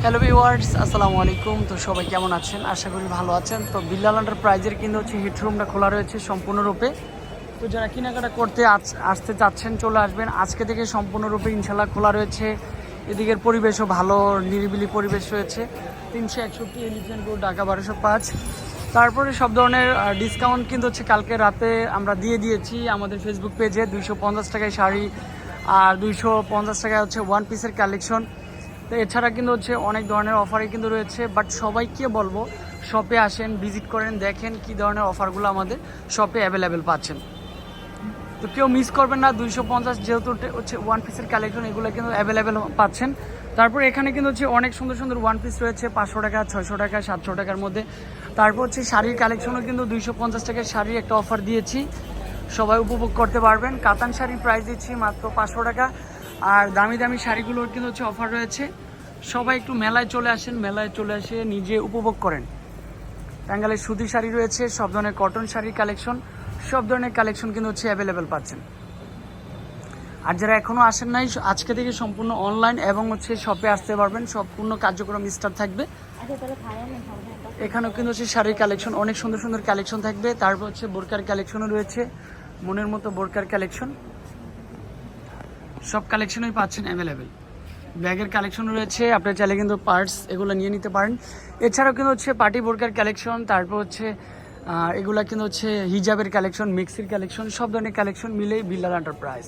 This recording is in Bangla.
হ্যালো ভিওয়ার্স আসসালামু আলাইকুম তো সবাই কেমন আছেন? আশা করি ভালো আছেন। তো বিল্লাল প্রাইজের কিন্তু হচ্ছে হিটরুমটা খোলা রয়েছে সম্পূর্ণরূপে। তো যারা কেনাকাটা করতে আস- আসতে চাচ্ছেন, চলে আসবেন। আজকে থেকে সম্পূর্ণরূপে ইনশাল্লাহ খোলা রয়েছে। এদিকের পরিবেশও ভালো, নিরিবিলি পরিবেশ রয়েছে। তিনশো একষট্টি এলিফেন্ট রোড ঢাকা বারোশো পাঁচ। তারপরে সব ধরনের ডিসকাউন্ট কিন্তু হচ্ছে কালকে রাতে আমরা দিয়ে দিয়েছি আমাদের ফেসবুক পেজে দুইশো পঞ্চাশ টাকায় শাড়ি আর দুইশো পঞ্চাশ টাকায় হচ্ছে ওয়ান পিসের কালেকশন তো এছাড়া কিন্তু হচ্ছে অনেক ধরনের অফারই কিন্তু রয়েছে বাট সবাইকে বলব শপে আসেন ভিজিট করেন, দেখেন কি ধরনের অফারগুলো আমাদের শপে অ্যাভেলেবেল পাচ্ছেন। তো কেউ মিস করবেন না, দুইশো পঞ্চাশ যেহেতু হচ্ছে ওয়ান পিসের কালেকশন এগুলো কিন্তু অ্যাভেলেবেল পাচ্ছেন। তারপর এখানে কিন্তু হচ্ছে অনেক সুন্দর সুন্দর ওয়ান পিস রয়েছে, পাঁচশো টাকা, ছয়শো টাকা, সাতশো টাকার মধ্যে। তারপর হচ্ছে শাড়ির কালেকশনও কিন্তু দুইশো পঞ্চাশ টাকার শাড়ির একটা অফার দিয়েছি। সবাই উপভোগ করতে পারবেন। কাতান শাড়ির প্রাইস দিচ্ছি মাত্র পাঁচশো টাকা। আর দামি দামি শাড়িগুলোর কিন্তু হচ্ছে অফার রয়েছে। সবাই একটু মেলায় চলে আসেন মেলায় চলে আসে নিজে উপভোগ করেন। টাঙ্গালের সুতি শাড়ি রয়েছে সব ধরনের কটন শাড়ির কালেকশন সব ধরনের কালেকশন কিন্তু হচ্ছে অ্যাভেলেবেল পাচ্ছেন। আর যারা এখনও আসেন নাই আজকে থেকে সম্পূর্ণ অনলাইন এবং হচ্ছে শপে আসতে পারবেন। সম্পূর্ণ কার্যক্রম স্টার্ট থাকবে। এখানেও কিন্তু হচ্ছে শাড়ির কালেকশন অনেক সুন্দর সুন্দর কালেকশন থাকবে। তারপর হচ্ছে বোরকার কালেকশনও রয়েছে মনের মতো বোরকার কালেকশন সব কালেকশনই পাচ্ছেন অ্যাভেলেবেল ব্যাগের কালেকশন রয়েছে, আপনার চাইলে কিন্তু পার্টস এগুলো নিয়ে নিতে পারেন। এছাড়াও কিন্তু হচ্ছে পার্টি বোরকার কালেকশন, তারপর হচ্ছে এগুলো কিন্তু হচ্ছে হিজাবের কালেকশন মিক্সির কালেকশন, সব ধরনের কালেকশন মিলেই বিল্লাল এন্টারপ্রাইজ